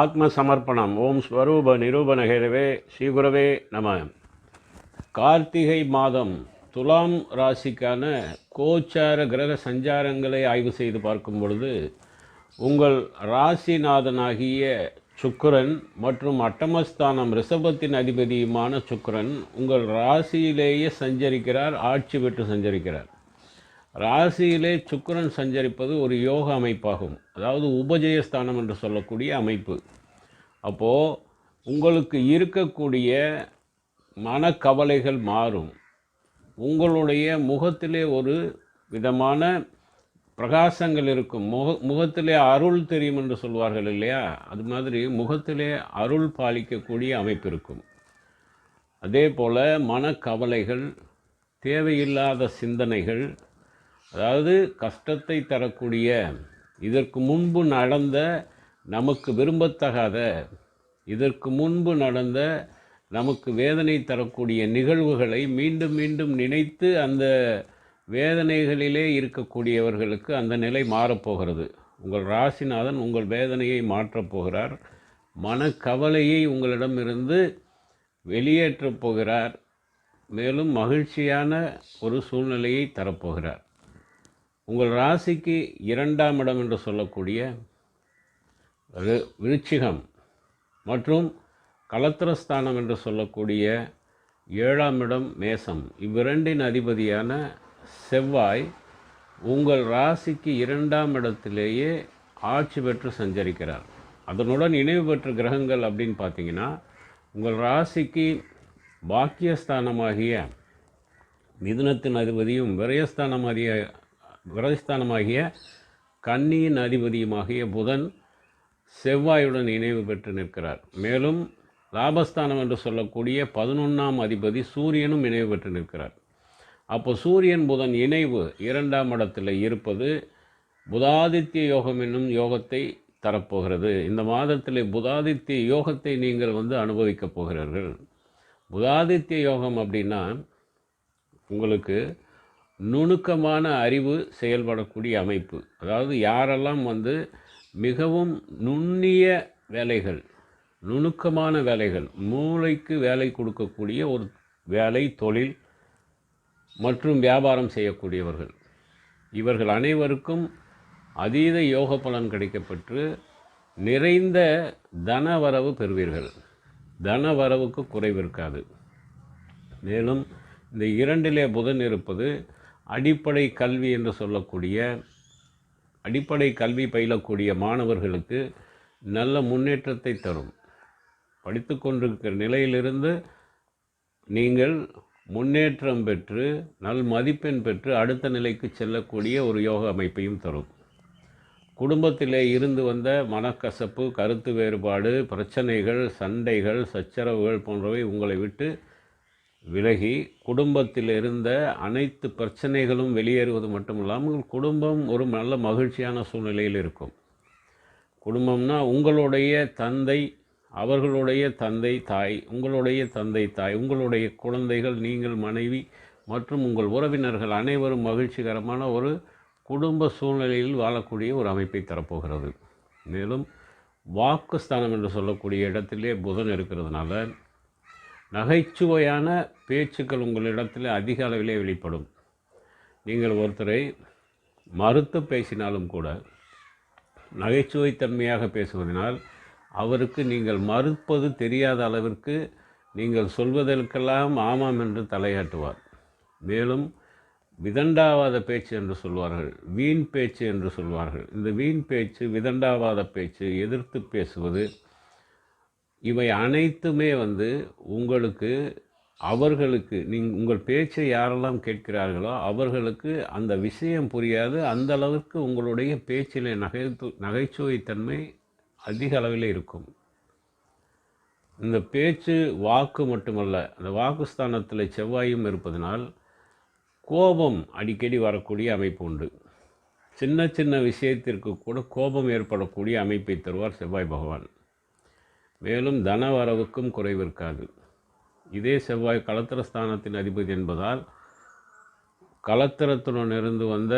ஆத்ம சமர்ப்பணம் ஓம் ஸ்வரூப நிரூபணகரவே ஸ்ரீகுரவே நம. கார்த்திகை மாதம் துலாம் ராசிக்கான கோச்சார கிரக சஞ்சாரங்களை ஆய்வு செய்து பார்க்கும் பொழுது உங்கள் ராசிநாதனாகிய சுக்கிரன் மற்றும் அட்டமஸ்தானம் ரிஷபத்தின் அதிபதியுமான சுக்கிரன் உங்கள் ராசியிலேயே சஞ்சரிக்கிறார் ஆட்சி பெற்று சஞ்சரிக்கிறார். ராசியிலே சுக்கரன் சஞ்சரிப்பது ஒரு யோக அமைப்பாகும். அதாவது உபஜயஸ்தானம் என்று சொல்லக்கூடிய அமைப்பு. அப்போது உங்களுக்கு இருக்கக்கூடிய மனக்கவலைகள் மாறும். உங்களுடைய முகத்திலே ஒரு விதமான பிரகாசங்கள் இருக்கும். முக முகத்திலே அருள் தெரியும் என்று சொல்வார்கள் இல்லையா? அது மாதிரி முகத்திலே அருள் பாலிக்கக்கூடிய அமைப்பு இருக்கும். அதே போல் மனக்கவலைகள் தேவையில்லாத சிந்தனைகள் அதாவது கஷ்டத்தை தரக்கூடிய இதற்கு முன்பு நடந்த நமக்கு விரும்பத்தகாத இதற்கு முன்பு நடந்த நமக்கு வேதனை தரக்கூடிய நிகழ்வுகளை மீண்டும் மீண்டும் நினைத்து அந்த வேதனைகளிலே இருக்கக்கூடியவர்களுக்கு அந்த நிலை மாறப்போகிறது. உங்கள் ராசிநாதன் உங்கள் வேதனையை மாற்றப் போகிறார். மனக்கவலையை உங்களிடமிருந்து வெளியேற்றப் போகிறார். மேலும் மகிழ்ச்சியான ஒரு சூழ்நிலையை தரப்போகிறார் உங்கள் ராசிக்கு இரண்டாம் இடம் என்று சொல்லக்கூடிய ரி- விருச்சிகம் மற்றும் கலத்திரஸ்தானம் என்று சொல்லக்கூடிய ஏழாம் இடம் மேசம். இவ்விரண்டின் அதிபதியான செவ்வாய் உங்கள் ராசிக்கு இரண்டாம் இடத்திலேயே ஆட்சி பெற்று சஞ்சரிக்கிறார். அதனுடன் இணைவு பெற்ற கிரகங்கள் அப்படின்னு பார்த்தீங்கன்னா உங்கள் ராசிக்கு பாக்கியஸ்தானமாகிய மிதுனத்தின் அதிபதியும் விரயஸ்தானமாகிய விரதிஸ்தானமாகிய கன்னியின் அதிபதியுமாகிய புதன் செவ்வாயுடன் இணைவு பெற்று நிற்கிறார். மேலும் லாபஸ்தானம் என்று சொல்லக்கூடிய பதினொன்றாம் அதிபதி சூரியனும் இணைவு பெற்று நிற்கிறார். அப்போ சூரியன் புதன் இணைவு இரண்டாம் இடத்தில் இருப்பது புதாதித்ய யோகம் என்னும் யோகத்தை தரப்போகிறது. இந்த மாதத்தில் புதாதித்ய யோகத்தை நீங்கள் வந்து அனுபவிக்கப் போகிறீர்கள். புதாதித்ய யோகம் அப்படின்னா உங்களுக்கு நுணுக்கமான அறிவு செயல்படக்கூடிய அமைப்பு. அதாவது யாரெல்லாம் வந்து மிகவும் நுண்ணிய வேலைகள் நுணுக்கமான வேலைகள் மூளைக்கு வேலை கொடுக்கக்கூடிய ஒரு வேலை தொழில் மற்றும் வியாபாரம் செய்யக்கூடியவர்கள். இவர்கள் அனைவருக்கும் அதீத யோக பலன் கிடைக்கப்பெற்று நிறைந்த தன வரவு பெறுவீர்கள். தன வரவுக்கு குறைவு இருக்காது. மேலும் இந்த இரண்டிலே புதன் இருப்பது அடிப்படை கல்வி என்று சொல்லக்கூடிய அடிப்படை கல்வி பயிலக்கூடிய மாணவர்களுக்கு நல்ல முன்னேற்றத்தை தரும். படித்து கொண்டிருக்கிற நிலையிலிருந்து நீங்கள் முன்னேற்றம் பெற்று நல் மதிப்பெண் பெற்று அடுத்த நிலைக்கு செல்லக்கூடிய ஒரு யோக அமைப்பையும் தரும். குடும்பத்திலே இருந்து வந்த மனக்கசப்பு கருத்து வேறுபாடு பிரச்சனைகள் சண்டைகள் சச்சரவுகள் போன்றவை உங்களை விட்டு விலகி குடும்பத்தில் இருந்த அனைத்து பிரச்சனைகளும் வெளியேறுவது மட்டுமில்லாமல் குடும்பம் ஒரு நல்ல மகிழ்ச்சியான சூழ்நிலையில் இருக்கும். குடும்பம்னா உங்களுடைய தந்தை அவர்களுடைய தந்தை தாய் உங்களுடைய தந்தை தாய் உங்களுடைய குழந்தைகள் நீங்கள் மனைவி மற்றும் உங்கள் உறவினர்கள் அனைவரும் மகிழ்ச்சிகரமான ஒரு குடும்ப சூழ்நிலையில் வாழக்கூடிய ஒரு அமைப்பை தரப்போகிறது. மேலும் வாக்குஸ்தானம் என்று சொல்லக்கூடிய இடத்திலே புதன் இருக்கிறதுனால நகைச்சுவையான பேச்சுக்கள் உங்களிடத்தில் அதிக அளவிலே வெளிப்படும். நீங்கள் ஒருத்தரை மறுத்து பேசினாலும் கூட நகைச்சுவைத்தன்மையாக பேசுவதனால் அவருக்கு நீங்கள் மறுப்பது தெரியாத அளவிற்கு நீங்கள் சொல்வதற்கெல்லாம் ஆமாம் என்று தலையாட்டுவார். மேலும் விதண்டாவாத பேச்சு என்று சொல்வார்கள் வீண் பேச்சு என்று சொல்வார்கள். இந்த வீண் பேச்சு விதண்டாவாத பேச்சு எதிர்த்து பேசுவது இவை அனைத்துமே வந்து உங்களுக்கு அவர்களுக்கு நீங் உங்கள் பேச்சை யாரெல்லாம் கேட்கிறார்களோ அவர்களுக்கு அந்த விஷயம் புரியாது. அந்த அளவிற்கு உங்களுடைய பேச்சிலே நகைத்து நகைச்சுவைத்தன்மை அதிக அளவில் இருக்கும். இந்த பேச்சு வாக்கு மட்டுமல்ல அந்த வாக்குஸ்தானத்தில் செவ்வாயும் இருப்பதனால் கோபம் அடிக்கடி வரக்கூடிய அமைப்பு உண்டு. சின்ன சின்ன விஷயத்திற்கு கூட கோபம் ஏற்படக்கூடிய அமைப்பை தருவார் செவ்வாய் பகவான். மேலும் தன வரவுக்கும் குறைவிருக்காது. இதே செவ்வாய் கலத்திரஸ்தானத்தின் அதிபதி என்பதால் கலத்திரத்துடன் இருந்து வந்த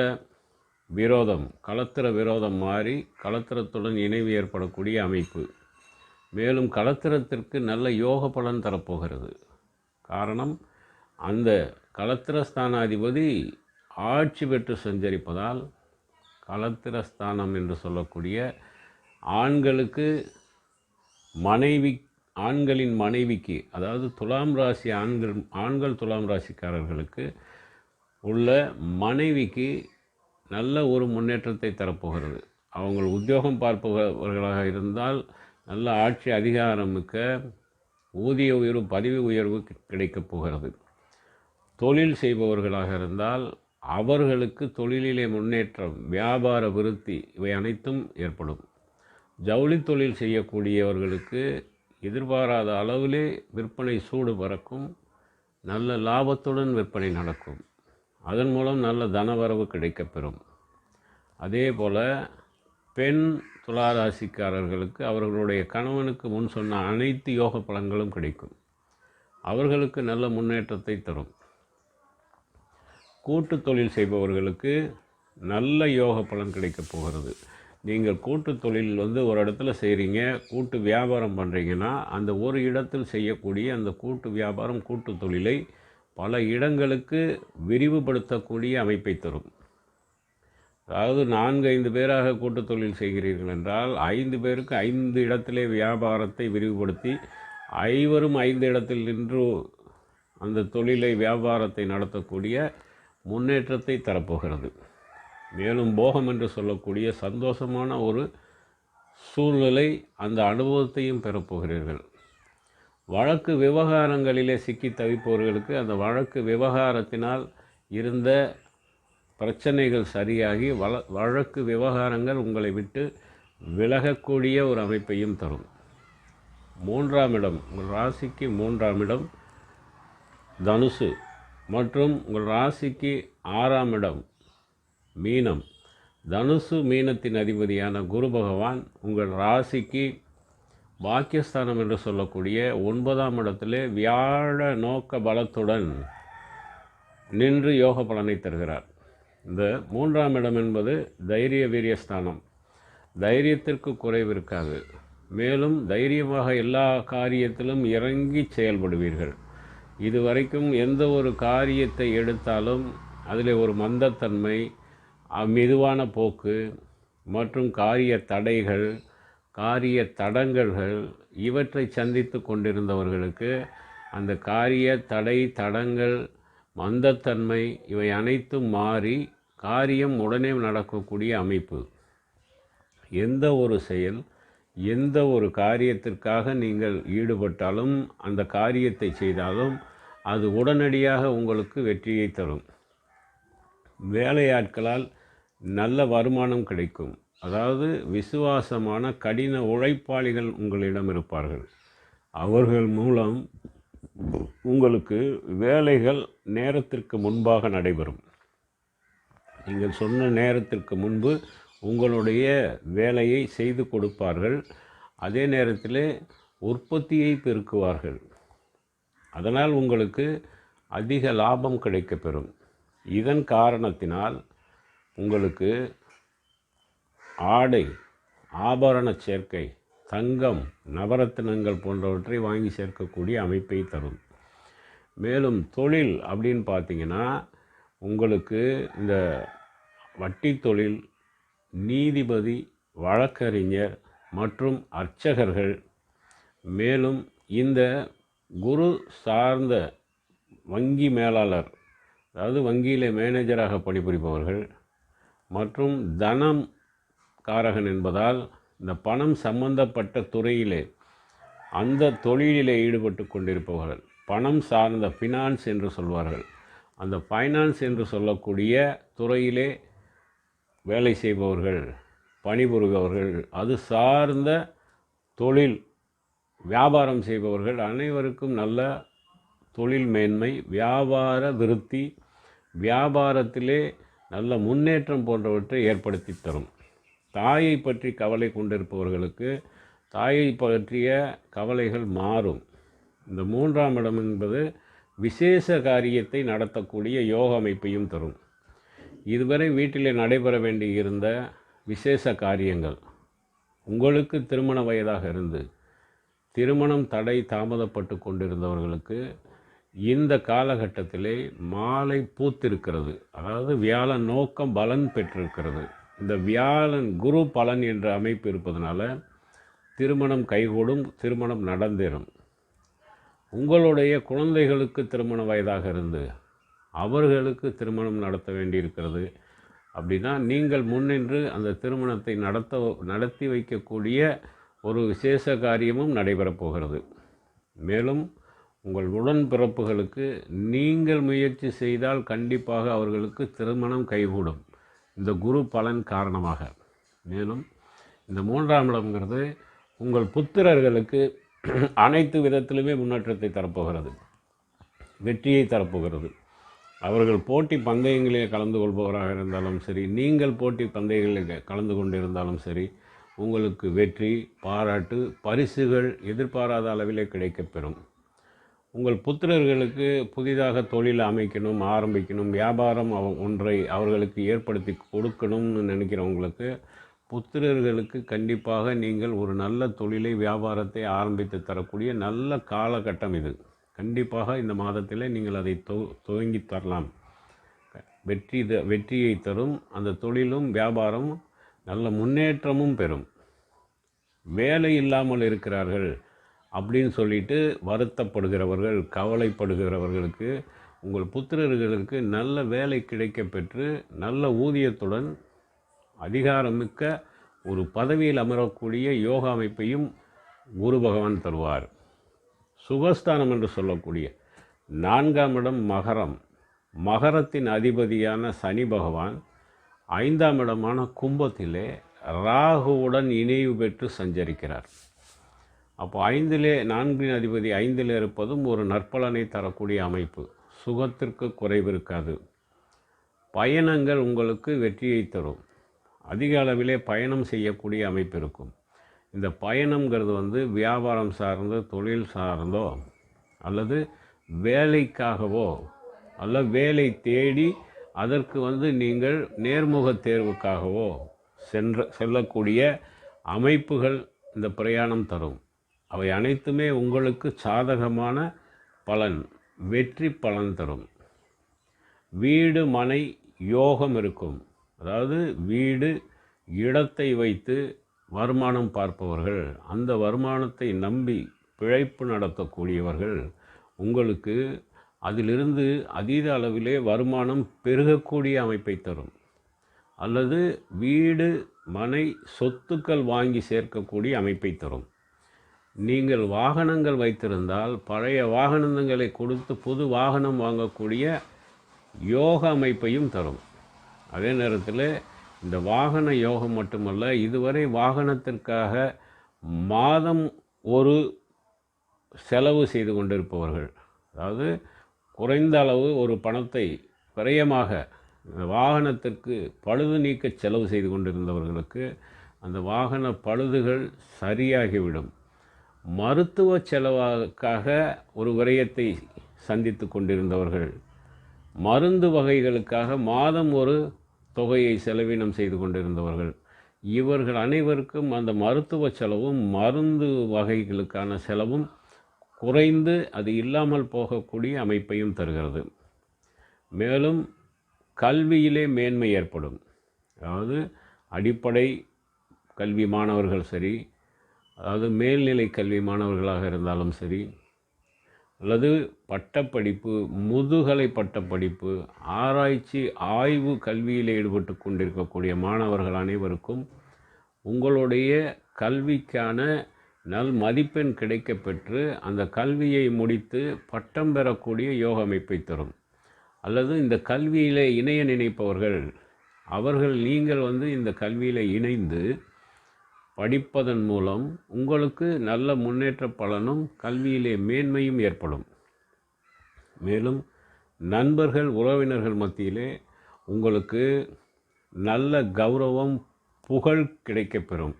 விரோதம் கலத்திர விரோதம் மாறி கலத்திரத்துடன் இணைவு ஏற்படக்கூடிய அமைப்பு. மேலும் களத்திரத்திற்கு நல்ல யோக பலன் தரப்போகிறது. காரணம் அந்த களத்திரஸ்தானாதிபதி ஆட்சி பெற்று சஞ்சரிப்பதால் களத்திரஸ்தானம் என்று சொல்லக்கூடிய ஆண்களுக்கு மனைவி ஆண்களின் மனைவிக்கு அதாவது துலாம் ராசி ஆண்கள் ஆண்கள் துலாம் ராசிக்காரர்களுக்கு உள்ள மனைவிக்கு நல்ல ஒரு முன்னேற்றத்தை தரப்போகிறது. அவங்க உத்தியோகம் பார்ப்பவர்களாக இருந்தால் நல்ல ஆட்சி அதிகாரம் மிக்க ஊதிய உயர்வு பதவி உயர்வு கிடைக்கப் போகிறது. தொழில் செய்பவர்களாக இருந்தால் அவர்களுக்கு தொழிலிலே முன்னேற்றம் வியாபார விருத்தி இவை அனைத்தும் ஏற்படும். ஜவுளி தொழில் செய்யக்கூடியவர்களுக்கு எதிர்பாராத அளவிலே விற்பனை சூடு பறக்கும் நல்ல லாபத்துடன் விற்பனை நடக்கும். அதன் மூலம் நல்ல தனவரவு கிடைக்கப்பெறும் அதே போல் பெண் துளாராசிக்காரர்களுக்கு அவர்களுடைய கணவனுக்கு முன் சொன்ன அனைத்து யோக பலன்களும் கிடைக்கும். அவர்களுக்கு நல்ல முன்னேற்றத்தை தரும். கூட்டு தொழில் செய்பவர்களுக்கு நல்ல யோக பலன் கிடைக்கப் போகிறது. நீங்கள் கூட்டு தொழில் வந்து ஒரு இடத்துல செய்கிறீங்க கூட்டு வியாபாரம் பண்ணுறீங்கன்னா அந்த ஒரு இடத்தில் செய்யக்கூடிய அந்த கூட்டு வியாபாரம் கூட்டு தொழிலை பல இடங்களுக்கு விரிவுபடுத்தக்கூடிய அமைப்பை தரும். அதாவது நான்கு ஐந்து பேராக கூட்டு தொழில் செய்கிறீர்கள் என்றால் ஐந்து பேருக்கு ஐந்து இடத்திலே வியாபாரத்தை விரிவுபடுத்தி ஐவரும் ஐந்து இடத்தில் நின்று அந்த தொழிலை வியாபாரத்தை நடத்தக்கூடிய முன்னேற்றத்தை தரப்போகிறது. மேலும் போகம் என்று சொல்லக்கூடிய சந்தோஷமான ஒரு சூழ்நிலை அந்த அனுபவத்தையும் பெறப்போகிறீர்கள் வழக்கு விவகாரங்களிலே சிக்கி தவிப்பவர்களுக்கு அந்த வழக்கு விவகாரத்தினால் இருந்த பிரச்சனைகள் சரியாகி வழ வழக்கு விவகாரங்கள் உங்களை விட்டு விலகக்கூடிய ஒரு அமைப்பையும் தரும். மூன்றாம் இடம் உங்கள் ராசிக்கு மூன்றாம் இடம் தனுசு. மற்றும் உங்கள் ராசிக்கு ஆறாம் இடம் மீனம். தனுசு மீனத்தின் அதிபதியான குரு பகவான் உங்கள் ராசிக்கு பாக்கியஸ்தானம் என்று சொல்லக்கூடிய ஒன்பதாம் இடத்திலே வியாழ நோக்க பலத்துடன் நின்று யோக பலனை தருகிறார். இந்த மூன்றாம் இடம் என்பது தைரிய வீரியஸ்தானம். தைரியத்திற்கு குறைவு இருக்காது. மேலும் தைரியமாக எல்லா காரியத்திலும் இறங்கி செயல்படுவீர்கள். இதுவரைக்கும் எந்த ஒரு காரியத்தை எடுத்தாலும் அதில் ஒரு மந்தத்தன்மை மெதுவான போக்கு மற்றும் காரிய தடைகள் காரிய தடங்கல்கள் இவற்றை சந்தித்து கொண்டிருந்தவர்களுக்கு அந்த காரிய தடை தடங்கள் மந்தத்தன்மை இவை அனைத்தும் மாறி காரியம் உடனே நடக்கக்கூடிய அமைப்பு. எந்த ஒரு செயல் எந்த ஒரு காரியத்திற்காக நீங்கள் ஈடுபட்டாலும் அந்த காரியத்தை செய்தாலும் அது உடனடியாக உங்களுக்கு வெற்றியை தரும். வேலையாட்களால் நல்ல வருமானம் கிடைக்கும். அதாவது விசுவாசமான கடின உழைப்பாளிகள் உங்களிடம் இருப்பார்கள். அவர்கள் மூலம் உங்களுக்கு வேலைகள் நேரத்திற்கு முன்பாக நடைபெறும். நீங்கள் சொன்ன நேரத்திற்கு முன்பு உங்களுடைய வேலையை செய்து கொடுப்பார்கள். அதே நேரத்தில் உற்பத்தியை பெருக்குவார்கள். அதனால் உங்களுக்கு அதிக லாபம் கிடைக்கப்பெறும். இதன் காரணத்தினால் உங்களுக்கு ஆடை ஆபரண சேர்க்கை தங்கம் நவரத்தினங்கள் போன்றவற்றை வாங்கி சேர்க்கக்கூடிய அமைப்பை தரும். மேலும் தொழில் அப்படின்னு பார்த்தீங்கன்னா உங்களுக்கு இந்த வட்டி தொழில் நீதிபதி வழக்கறிஞர் மற்றும் அர்ச்சகர்கள் மேலும் இந்த குரு சார்ந்த வங்கி மேலாளர் அதாவது வங்கியில் மேனேஜராக பணிபுரிபவர்கள் மற்றும் தனம் காரகன் என்பதால் இந்த பணம் சம்பந்தப்பட்ட துறையிலே அந்த தொழிலிலே ஈடுபட்டு கொண்டிருப்பவர்கள் பணம் சார்ந்த ஃபினான்ஸ் என்று சொல்வார்கள். அந்த ஃபைனான்ஸ் என்று சொல்லக்கூடிய துறையிலே வேலை செய்பவர்கள் பணிபுரிபவர்கள் அது சார்ந்த தொழில் வியாபாரம் செய்பவர்கள் அனைவருக்கும் நல்ல தொழில் மேன்மை வியாபார விருத்தி வியாபாரத்திலே நல்ல முன்னேற்றம் போன்றவற்றை ஏற்படுத்தி தரும். தாயை பற்றி கவலை கொண்டிருப்பவர்களுக்கு தாயை பற்றிய கவலைகள் மாறும். இந்த மூன்றாம் இடம் என்பது விசேஷ காரியத்தை நடத்தக்கூடிய யோக அமைப்பையும் தரும். இதுவரை வீட்டிலே நடைபெற வேண்டியிருந்த விசேஷ காரியங்கள். உங்களுக்கு திருமண வயதாக இருந்து திருமணம் தடை தாமதப்பட்டு கொண்டிருந்தவர்களுக்கு இந்த காலகட்டத்திலே மாலை பூத்திருக்கிறது. அதாவது வியாழன் நோக்கம் பலன் பெற்றிருக்கிறது. இந்த வியாழன் குரு பலன் என்ற அமைப்பு இருப்பதனால திருமணம் கைகூடும் திருமணம் நடந்தேறும். உங்களுடைய குழந்தைகளுக்கு திருமண வயதாக இருந்து அவர்களுக்கு திருமணம் நடத்த வேண்டியிருக்கிறது. அப்படின்னா நீங்கள் முன்னின்று அந்த திருமணத்தை நடத்த நடத்தி வைக்கக்கூடிய ஒரு விசேஷ காரியமும் நடைபெறப் போகிறது. மேலும் உங்கள் உடன்பிறப்புகளுக்கு நீங்கள் முயற்சி செய்தால் கண்டிப்பாக அவர்களுக்கு திருமணம் கைகூடும். இந்த குரு பலன் காரணமாக. மேலும் இந்த மூன்றாம் இடம்ங்கிறது உங்கள் புத்திரர்களுக்கு அனைத்து விதத்திலுமே முன்னேற்றத்தை தரப்போகிறது. வெற்றியை தரப்போகிறது. அவர்கள் போட்டி பந்தயங்களில் கலந்து கொள்பவராக இருந்தாலும் சரி நீங்கள் போட்டி பந்தயங்களில் கலந்து கொண்டிருந்தாலும் சரி உங்களுக்கு வெற்றி பாராட்டு பரிசுகள் எதிர்பாராத அளவிலே கிடைக்கப்பெறும். உங்கள் புத்திரர்களுக்கு புதிதாக தொழில் அமைக்கணும் ஆரம்பிக்கணும் வியாபாரம் அவ- ஒன்றை அவர்களுக்கு ஏற்படுத்தி கொடுக்கணும்னு நினைக்கிறவங்களுக்கு புத்திரர்களுக்கு கண்டிப்பாக நீங்கள் ஒரு நல்ல தொழிலை வியாபாரத்தை ஆரம்பித்து தரக்கூடிய நல்ல காலகட்டம் இது. கண்டிப்பாக இந்த மாதத்தில் நீங்கள் அதை தொ துவங்கி தரலாம். வெற்றி த- வெற்றியை தரும். அந்த தொழிலும் வியாபாரம் நல்ல முன்னேற்றமும் பெறும். வேலை இல்லாமல் இருக்கிறார்கள். அப்படின்னு சொல்லிட்டு வருத்தப்படுகிறவர்கள் கவலைப்படுகிறவர்களுக்கு உங்கள் புத்திரர்களுக்கு நல்ல வேலை கிடைக்க பெற்று நல்ல ஊதியத்துடன் அதிகாரமிக்க ஒரு பதவியில் அமரக்கூடிய யோகா அமைப்பையும் குரு பகவான் தருவார். சுகஸ்தானம் என்று சொல்லக்கூடிய நான்காம் இடம் மகரம். மகரத்தின் அதிபதியான சனி பகவான் ஐந்தாம் இடமான கும்பத்திலே ராகுவுடன் இணைவு பெற்று சஞ்சரிக்கிறார். அப்போ ஐந்திலே நான்கின் அதிபதி ஐந்தில் இருப்பதும் ஒரு நற்பலனை தரக்கூடிய அமைப்பு. சுகத்திற்கு குறைவிருக்காது பயணங்கள் உங்களுக்கு வெற்றியை தரும். அதிக அளவிலே பயணம் செய்யக்கூடிய அமைப்பு இருக்கும். இந்த பயணங்கிறது வந்து வியாபாரம் சார்ந்தோ தொழில் சார்ந்தோ அல்லது வேலைக்காகவோ அல்ல வேலை தேடி அதற்கு வந்து நீங்கள் நேர்முக தேர்வுக்காகவோ சென்ற செல்லக்கூடிய அமைப்புகள் இந்த பிரயாணம் தரும். அவை அனைத்துமே உங்களுக்கு சாதகமான பலன் வெற்றி பலன் தரும். வீடு மனை யோகம் இருக்கும். அதாவது வீடு இடத்தை வைத்து வருமானம் பார்ப்பவர்கள் அந்த வருமானத்தை நம்பி பிழைப்பு நடத்தக்கூடியவர்கள் உங்களுக்கு அதிலிருந்து அதீத அளவிலே வருமானம் பெருகக்கூடிய அமைப்பை தரும். அல்லது வீடு மனை சொத்துக்கள் வாங்கி சேர்க்கக்கூடிய அமைப்பை தரும். நீங்கள் வாகனங்கள் வைத்திருந்தால் பழைய வாகனங்களை கொடுத்து புது வாகனம் வாங்கக்கூடிய யோக அமைப்பையும் தரும். அதே நேரத்தில் இந்த வாகன யோகம் மட்டுமல்ல இதுவரை வாகனத்திற்காக மாதம் ஒரு செலவு செய்து கொண்டிருப்பவர்கள் அதாவது குறைந்த அளவு ஒரு பணத்தை விரயமாக வாகனத்திற்கு பழுது நீக்க செலவு செய்து கொண்டிருந்தவர்களுக்கு அந்த வாகன பழுதுகள் சரியாகிவிடும். மருத்துவ செலவாக்காக ஒரு விரயத்தை சந்தித்து கொண்டிருந்தவர்கள் மருந்து வகைகளுக்காக மாதம் ஒரு தொகையை செலவினம் செய்து கொண்டிருந்தவர்கள். இவர்கள் அனைவருக்கும் அந்த மருத்துவ செலவும் மருந்து வகைகளுக்கான செலவும் குறைந்து அது இல்லாமல் போகக்கூடிய அமைப்பையும் தருகிறது. மேலும் கல்வியிலே மேன்மை ஏற்படும். அதாவது அடிப்படை கல்வி மாணவர்கள் சரி அதாவது மேல்நிலை கல்வி மாணவர்களாக இருந்தாலும் சரி அல்லது பட்டப்படிப்பு முதுகலை பட்டப்படிப்பு ஆராய்ச்சி ஆய்வு கல்வியில் ஈடுபட்டு கொண்டிருக்கக்கூடிய மாணவர்கள் அனைவருக்கும் உங்களுடைய கல்விக்கான நல் மதிப்பெண் கிடைக்கப்பெற்று அந்த கல்வியை முடித்து பட்டம் பெறக்கூடிய யோக அமைப்பை தரும். அல்லது இந்த கல்வியில் இணைய நினைப்பவர்கள் அவர்கள் நீங்கள் வந்து இந்த கல்வியில் இணைந்து படிப்பதன் மூலம் உங்களுக்கு நல்ல முன்னேற்ற பலனும் கல்வியிலே மேன்மையும் ஏற்படும். மேலும் நண்பர்கள் உறவினர்கள் மத்தியிலே உங்களுக்கு நல்ல கௌரவம் புகழ் கிடைக்கப்பெறும்.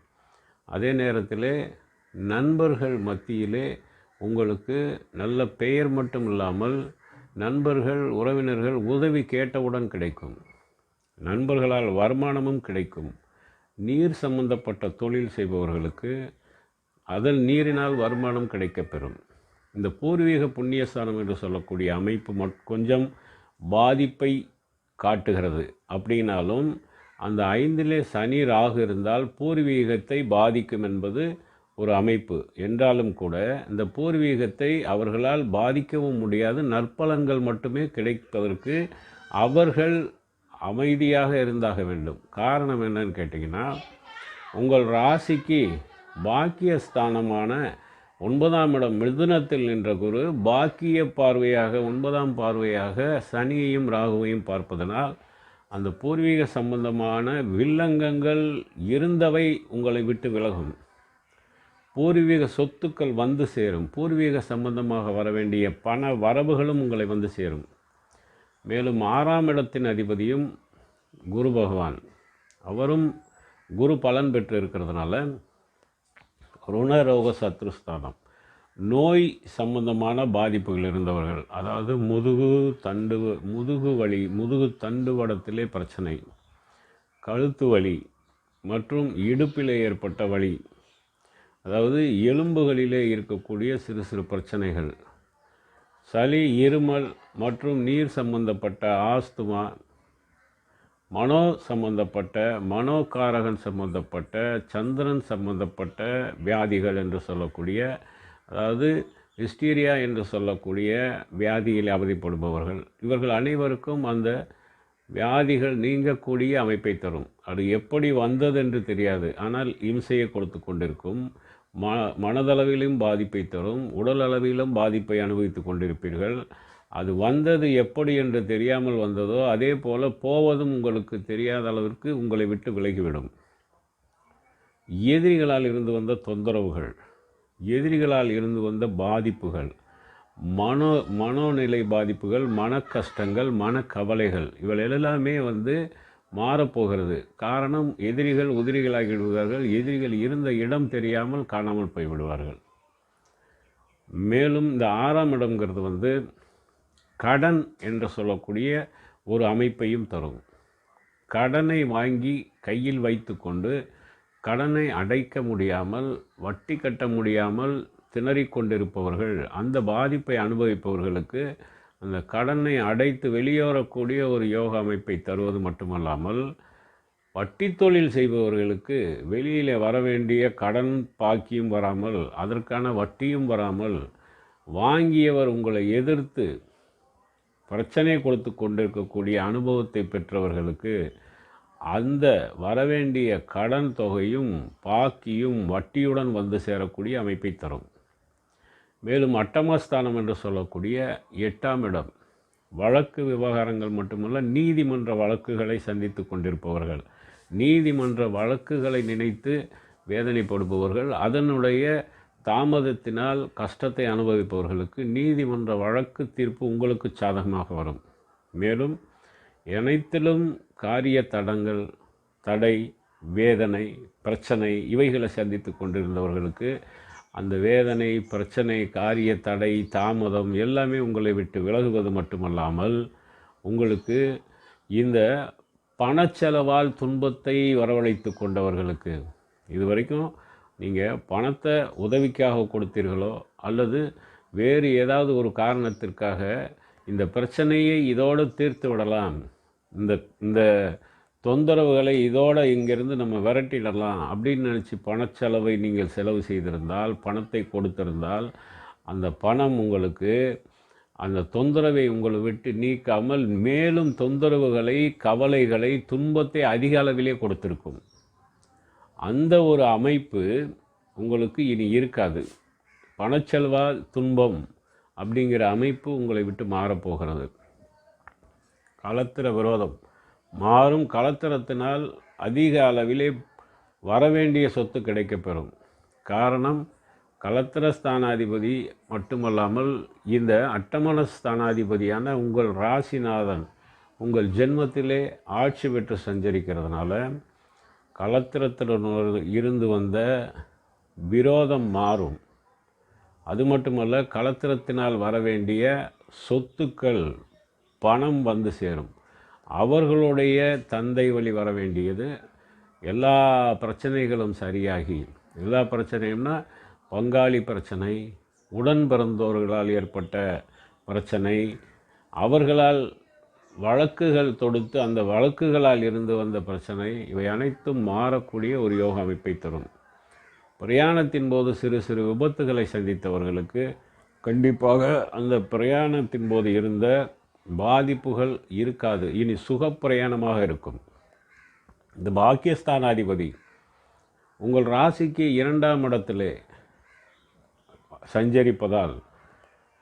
அதே நேரத்தில் நண்பர்கள் மத்தியிலே உங்களுக்கு நல்ல பெயர் மட்டும் இல்லாமல் நண்பர்கள் உறவினர்கள் உதவி கேட்டவுடன் கிடைக்கும். நண்பர்களால் வருமானமும் கிடைக்கும். நீர் சம்பந்தப்பட்ட தொழில் செய்பவர்களுக்கு அதன் நீரினால் வருமானம் கிடைக்கப்பெறும். இந்த பூர்வீக புண்ணியஸ்தானம் என்று சொல்லக்கூடிய அமைப்பு மட் கொஞ்சம் பாதிப்பை காட்டுகிறது. அப்படின்னாலும் அந்த ஐந்திலே சனி ராகு இருந்தால் பூர்வீகத்தை பாதிக்கும் என்பது ஒரு அமைப்பு. என்றாலும் கூட இந்த பூர்வீகத்தை அவர்களால் பாதிக்கவும் முடியாது. நற்பலன்கள் மட்டுமே கிடைப்பதற்கு அவர்கள் அமைதியாக இருந்தாக வேண்டும். காரணம் என்னன்னு கேட்டிங்கன்னா உங்கள் ராசிக்கு பாக்கியஸ்தானமான ஒன்பதாம் இடம் மிதுனத்தில் நின்ற குரு பாக்கிய பார்வையாக ஒன்பதாம் பார்வையாக சனியையும் ராகுவையும் பார்ப்பதனால் அந்த பூர்வீக சம்பந்தமான வில்லங்கங்கள் இருந்தவை உங்களை விட்டு விலகும். பூர்வீக சொத்துக்கள் வந்து சேரும். பூர்வீக சம்பந்தமாக வர வேண்டிய பண வரவுகளும் உங்களை வந்து சேரும். மேலும் ஆறாம் இடத்தின் அதிபதியும் குரு பகவான். அவரும் குரு பலன் பெற்று இருக்கிறதுனால ருணரோக சத்ருஸ்தானம். நோய் சம்பந்தமான பாதிப்புகள் இருந்தவர்கள் அதாவது முதுகு தண்டு முதுகு வலி முதுகு தண்டு வடத்திலே பிரச்சனை கழுத்து வலி மற்றும் இடுப்பிலே ஏற்பட்ட வலி அதாவது எலும்புகளிலே இருக்கக்கூடிய சிறு சிறு பிரச்சனைகள் சளி இருமல் மற்றும் நீர் சம்பந்தப்பட்ட ஆஸ்துமா மனோ சம்பந்தப்பட்ட மனோகாரகன் சம்பந்தப்பட்ட சந்திரன் சம்பந்தப்பட்ட வியாதிகள் என்று சொல்லக்கூடிய அதாவது ஹிஸ்டீரியா என்று சொல்லக்கூடிய வியாதியில் அவதிப்படுபவர்கள். இவர்கள் அனைவருக்கும் அந்த வியாதிகள் நீங்கக்கூடிய அமைப்பை தரும். அது எப்படி வந்ததென்று தெரியாது. ஆனால் இம்சையை கொடுத்து கொண்டிருக்கும் ம மனதளவிலும் பாதிப்பை தரும் உடல் அளவிலும் பாதிப்பை அனுபவித்து கொண்டிருப்பீர்கள். அது வந்தது எப்படி என்று தெரியாமல் வந்ததோ அதே போல் போவதும் உங்களுக்கு தெரியாத அளவிற்கு உங்களை விட்டு விலகிவிடும். எதிரிகளால் இருந்து வந்த தொந்தரவுகள் எதிரிகளால் இருந்து வந்த பாதிப்புகள் மனோ மனோநிலை பாதிப்புகள் மன கஷ்டங்கள் மனக்கவலைகள் இவள் எல்லாமே வந்து மாறப்போகிறது. காரணம் எதிரிகள் உதிரிகளாகி விடுவார்கள் எதிரிகள் இருந்த இடம் தெரியாமல் காணாமல் போய்விடுவார்கள். மேலும் இந்த ஆறாம் இடம்ங்கிறது வந்து கடன் என்று சொல்லக்கூடிய ஒரு அமைப்பையும் தரும். கடனை வாங்கி கையில் வைத்துக்கொண்டு கடனை அடைக்க முடியாமல் வட்டி கட்ட முடியாமல் திணறிக் கொண்டிருப்பவர்கள் அந்த பாதிப்பை அனுபவிப்பவர்களுக்கு அந்த கடனை அடைத்து வெளியேறக்கூடிய ஒரு யோக அமைப்பை தருவது மட்டுமல்லாமல் வட்டி தொழில் செய்பவர்களுக்கு வெளியில் வர வேண்டிய கடன் பாக்கியும் வராமல் அதற்கான வட்டியும் வராமல் வாங்கியவர் உங்களை எதிர்த்து பிரச்சனை கொடுத்து கொண்டிருக்கக்கூடிய அனுபவத்தை பெற்றவர்களுக்கு அந்த வரவேண்டிய கடன் தொகையும் பாக்கியும் வட்டியுடன் வந்து சேரக்கூடிய அமைப்பை தரும். மேலும் அட்டமஸ்தானம் என்று சொல்லக்கூடிய எட்டாம் இடம். வழக்கு விவகாரங்கள் மட்டுமல்ல நீதிமன்ற வழக்குகளை சந்தித்து கொண்டிருப்பவர்கள். நீதிமன்ற வழக்குகளை நினைத்து வேதனைப்படுபவர்கள் அதனுடைய தாமதத்தினால் கஷ்டத்தை அனுபவிப்பவர்களுக்கு நீதிமன்ற வழக்கு தீர்ப்பு உங்களுக்கு சாதகமாக வரும். மேலும் அனைத்திலும் காரிய தடங்கள் தடை வேதனை பிரச்சனை இவைகளை சந்தித்து கொண்டிருந்தவர்களுக்கு அந்த வேதனை பிரச்சனை காரிய தடை தாமதம் எல்லாமே உங்களை விட்டு விலகுவது மட்டுமல்லாமல் உங்களுக்கு இந்த பணச்செலவால் துன்பத்தை வரவழைத்து கொண்டவர்களுக்கு இதுவரைக்கும் நீங்கள் பணத்தை உதவிக்காக கொடுத்தீர்களோ அல்லது வேறு ஏதாவது ஒரு காரணத்திற்காக இந்த பிரச்சனையை இதோடு தீர்த்து விடலாம் இந்த இந்த தொந்தரவுகளை இதோடு இங்கேருந்து நம்ம விரட்டிடலாம் அப்படின்னு நினச்சி பணச்செலவை நீங்கள் செலவு செய்திருந்தால் பணத்தை கொடுத்திருந்தால் அந்த பணம் உங்களுக்கு அந்த தொந்தரவை உங்களை விட்டு நீக்காமல் மேலும் தொந்தரவுகளை கவலைகளை துன்பத்தை அதிக அளவிலே கொடுத்திருக்கும். அந்த ஒரு அமைப்பு உங்களுக்கு இனி இருக்காது. பணச்செல்வா துன்பம் அப்படிங்கிற அமைப்பு உங்களை விட்டு மாறப்போகிறது களத்திர விரோதம். மாறும் களத்திரத்தினால் அதிக அளவிலே வரவேண்டிய சொத்து கிடைக்கப்பெறும். காரணம் களத்திர ஸ்தானாதிபதி மட்டுமல்லாமல் இந்த அட்டமன ஸ்தானாதிபதியான உங்கள் ராசிநாதன் உங்கள் ஜென்மத்திலே ஆட்சி பெற்று சஞ்சரிக்கிறதுனால கலத்திரத்தில் இருந்து வந்த விரோதம் மாறும். அது மட்டுமல்ல வர வரவேண்டிய சொத்துக்கள் பணம் வந்து சேரும். அவர்களுடைய தந்தை வழி வர வேண்டியது எல்லா பிரச்சனைகளும் சரியாகி எல்லா பிரச்சனையும்னா பங்காளி பிரச்சனை உடன் பிறந்தோர்களால் ஏற்பட்ட பிரச்சனை அவர்களால் வழக்குகள் தொடுத்து அந்த வழக்குகளால் இருந்து வந்த பிரச்சனை இவை அனைத்தும் மாறக்கூடிய ஒரு யோக அமைப்பை தரும். பிரயாணத்தின் போது சிறு சிறு விபத்துகளை சந்தித்தவர்களுக்கு கண்டிப்பாக அந்த பிரயாணத்தின் போது இருந்த பாதிப்புகள் இருக்காது. இனி சுகப்பிரயாணமாக இருக்கும். இந்த பாக்கியஸ்தானாதிபதி உங்கள் ராசிக்கு இரண்டாம் இடத்திலே சஞ்சரிப்பதால்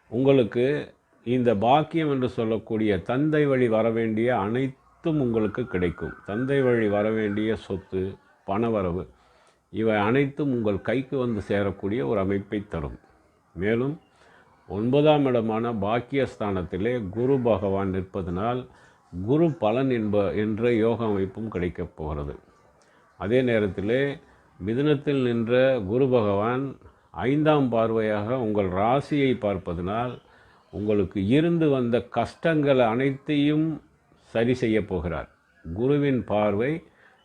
உங்களுக்கு இந்த பாக்கியம் என்று சொல்லக்கூடிய தந்தை வழி வர வேண்டிய அனைத்தும் உங்களுக்கு கிடைக்கும். தந்தை வழி வர வேண்டிய சொத்து பணவரவு இவை அனைத்தும் உங்கள் கைக்கு வந்து சேரக்கூடிய ஒரு அமைப்பை தரும். மேலும் ஒன்பதாம் இடமான பாக்கியஸ்தானத்திலே குரு பகவான் நிற்பதனால் குரு பலன் என்ப என்ற யோக அமைப்பும் கிடைக்கப் போகிறது. அதே நேரத்திலே மிதுனத்தில் நின்ற குரு பகவான் ஐந்தாம் பார்வையாக உங்கள் ராசியை பார்ப்பதனால் உங்களுக்கு இருந்து வந்த கஷ்டங்கள் அனைத்தையும் சரி செய்ய போகிறார். குருவின் பார்வை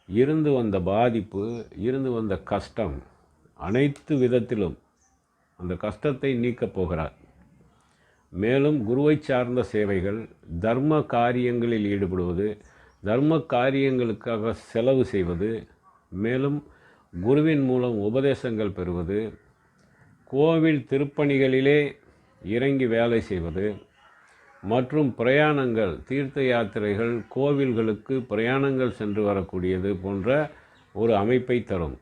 இருந்து வந்த பாதிப்பு இருந்து வந்த கஷ்டம் அனைத்து விதத்திலும் அந்த கஷ்டத்தை நீக்கப் போகிறார். மேலும் குருவை சார்ந்த சேவைகள் தர்ம காரியங்களில் ஈடுபடுவது தர்ம காரியங்களுக்காக செலவு செய்வது மேலும் குருவின் மூலம் உபதேசங்கள் பெறுவது கோவில் திருப்பணிகளிலே இறங்கி வேலை செய்வது மற்றும் பிரயாணங்கள் தீர்த்த யாத்திரைகள் கோவில்களுக்கு பிரயாணங்கள் சென்று வரக்கூடியது போன்ற ஒரு அமைப்பை தரும்.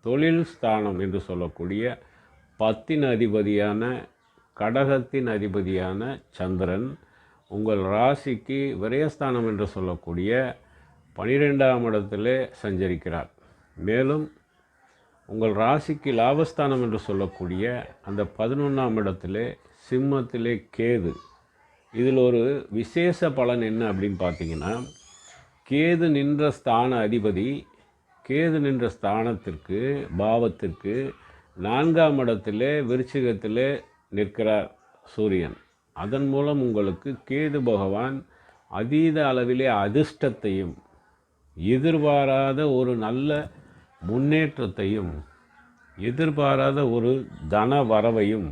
தொழில் ஸ்தானம் என்று சொல்லக்கூடிய பத்தின் அதிபதியான கடகத்தின் அதிபதியான சந்திரன் உங்கள் ராசிக்கு விரயஸ்தானம் என்று சொல்லக்கூடிய பனிரெண்டாம் இடத்திலே சஞ்சரிக்கிறார். மேலும் உங்கள் ராசிக்கு லாபஸ்தானம் என்று சொல்லக்கூடிய அந்த பதினொன்றாம் இடத்திலே சிம்மத்திலே கேது. இதில் ஒரு விசேஷ பலன் என்ன அப்படின்னு பார்த்தீங்கன்னா கேது நின்ற ஸ்தான அதிபதி கேது நின்ற ஸ்தானத்திற்கு பாவத்திற்கு நான்காம் இடத்திலே விருச்சிகத்திலே நிற்கிறார் சூரியன். அதன் மூலம் உங்களுக்கு கேது பகவான் அதீத அளவிலே அதிர்ஷ்டத்தையும் எதிர்பாராத ஒரு நல்ல முன்னேற்றத்தையும் எதிர்பாராத ஒரு தன வரவையும்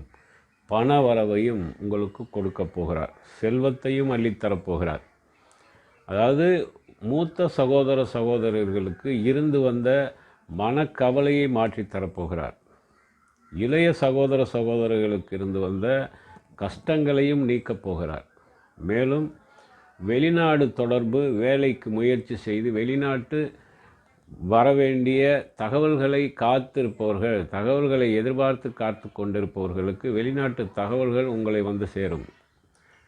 பண வரவையும் உங்களுக்கு கொடுக்க போகிறார். செல்வத்தையும் அள்ளித்தரப்போகிறார் அதாவது மூத்த சகோதர சகோதரர்களுக்கு இருந்து வந்த மனக்கவலையை மாற்றி தரப்போகிறார் இளைய சகோதர சகோதரர்களுக்கு இருந்து வந்த கஷ்டங்களையும் நீக்கப் போகிறார். மேலும் வெளிநாடு தொடர்பு வேலைக்கு முயற்சி செய்து வெளிநாட்டு வரவேண்டிய தகவல்களை காத்திருப்பவர்கள் தகவல்களை எதிர்பார்த்து காத்து கொண்டிருப்பவர்களுக்கு வெளிநாட்டு தகவல்கள் உங்களை வந்து சேரும்.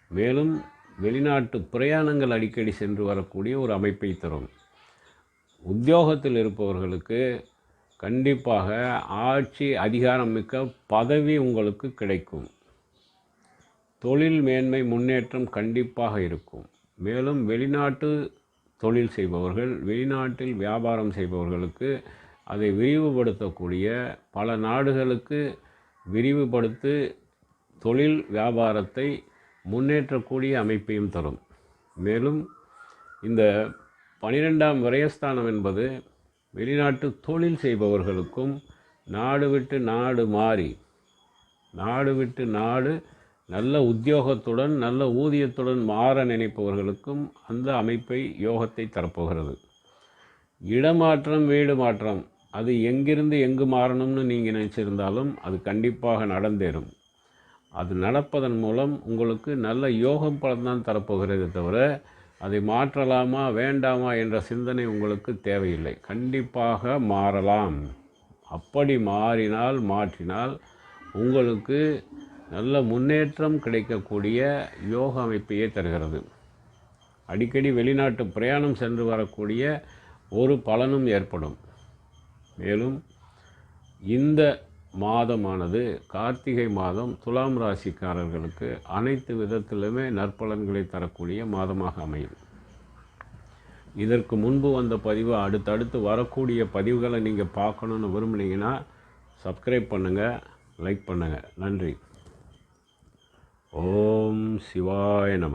மேலும் வெளிநாட்டு பிரயாணங்கள் அடிக்கடி சென்று வரக்கூடிய ஒரு அமைப்பை தரும். உத்தியோகத்தில் இருப்பவர்களுக்கு கண்டிப்பாக ஆட்சி அதிகாரம் மிக்க பதவி உங்களுக்கு கிடைக்கும். தொழில் மேன்மை முன்னேற்றம் கண்டிப்பாக இருக்கும். மேலும் வெளிநாட்டு தொழில் செய்பவர்கள் வெளிநாட்டில் வியாபாரம் செய்பவர்களுக்கு அதை விரிவுபடுத்தக்கூடிய பல நாடுகளுக்கு விரிவுபடுத்து தொழில் வியாபாரத்தை முன்னேற்றக்கூடிய அமைப்பையும் தரும். மேலும் இந்த பனிரெண்டாம் விரயஸ்தானம் என்பது வெளிநாட்டு தொழில் செய்பவர்களுக்கும் நாடு விட்டு நாடு மாறி நாடு விட்டு நாடு நல்ல உத்தியோகத்துடன் நல்ல ஊதியத்துடன் மாற நினைப்பவர்களுக்கும் அந்த அமைப்பை யோகத்தை தரப்போகிறது. இடமாற்றம் வீடு மாற்றம் அது எங்கிருந்து எங்கு மாறணும்னு நீங்கள் நினச்சிருந்தாலும் அது கண்டிப்பாக நடந்தேறும். அது நடப்பதன் மூலம் உங்களுக்கு நல்ல யோகம் பலன்தான் தரப்போகிறதே தவிர அதை மாற்றலாமா வேண்டாமா என்ற சிந்தனை உங்களுக்கு தேவையில்லை. கண்டிப்பாக மாறலாம். அப்படி மாறினால் மாற்றினால் உங்களுக்கு நல்ல முன்னேற்றம் கிடைக்கக்கூடிய யோக அமைப்பையே தருகிறது. அடிக்கடி வெளிநாட்டு பிரயாணம் சென்று வரக்கூடிய ஒரு பலனும் ஏற்படும். மேலும் இந்த மாதமானது கார்த்திகை மாதம் துலாம் ராசிக்காரர்களுக்கு அனைத்து விதத்திலுமே நற்பலன்களை தரக்கூடிய மாதமாக அமையும். இதற்கு முன்பு வந்த பதிவு அடுத்தடுத்து வரக்கூடிய பதிவுகளை நீங்கள் பார்க்கணுன்னு விரும்புனீங்கன்னா சப்ஸ்கிரைப் பண்ணுங்கள் லைக் பண்ணுங்கள் நன்றி. ஓம் சிவாய நம